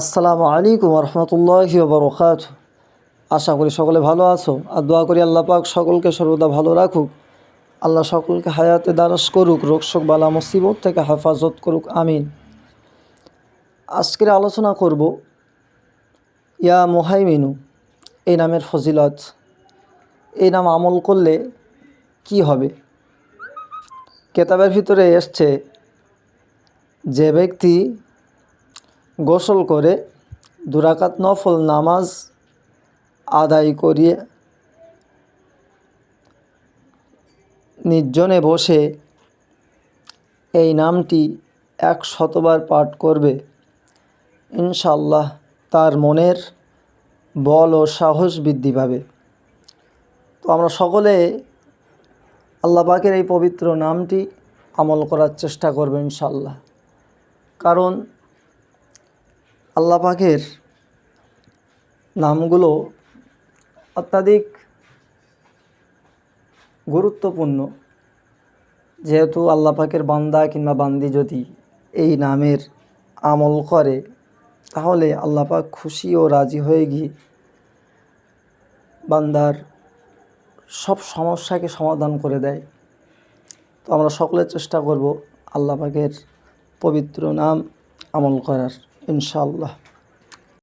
আসসালামু আলাইকুম রহমতুল্লাহি বরকাত আশা করি সকলে ভালো আছো। আর দোয়া করি আল্লাহ পাক সকলকে সর্বদা ভালো রাখুক। আল্লাহ সকলকে হায়াতে দারাস করুক রোগশোক বালা মুসিবত থেকে হেফাজত করুক, আমিন। আজকের আলোচনা করব, ইয়া মোহাইমিনু, এই নামের ফজিলত। এই নাম আমল করলে কি হবে? কেতাবের ভিতরে এসছে যে ব্যক্তি গোসল করে দুরাকাত নফল নামাজ আদায় করিয়ে নির্জনে বসে এই নামটি এক শতবার পাঠ করবে। ইনশাল্লাহ তার মনের বল ও সাহস বৃদ্ধি পাবে। তো আমরা সকলে আল্লাহ পাকের এই পবিত্র নামটি আমল করার চেষ্টা করবে ইনশাল্লাহ কারণ আল্লাহ পাকের নামগুলো অত্যাধিক গুরুত্বপূর্ণ। যেহেতু আল্লাহ পাকের বান্দা কিংবা বান্দি যদি এই নামের আমল করে, তাহলে আল্লাহ পাক খুশি ও রাজি হয়ে গিয়ে বান্দার সব সমস্যাকে সমাধান করে দেয়। তো আমরা সকলে চেষ্টা করব আল্লাহ পাকের পবিত্র নাম আমল করার। İnşallah.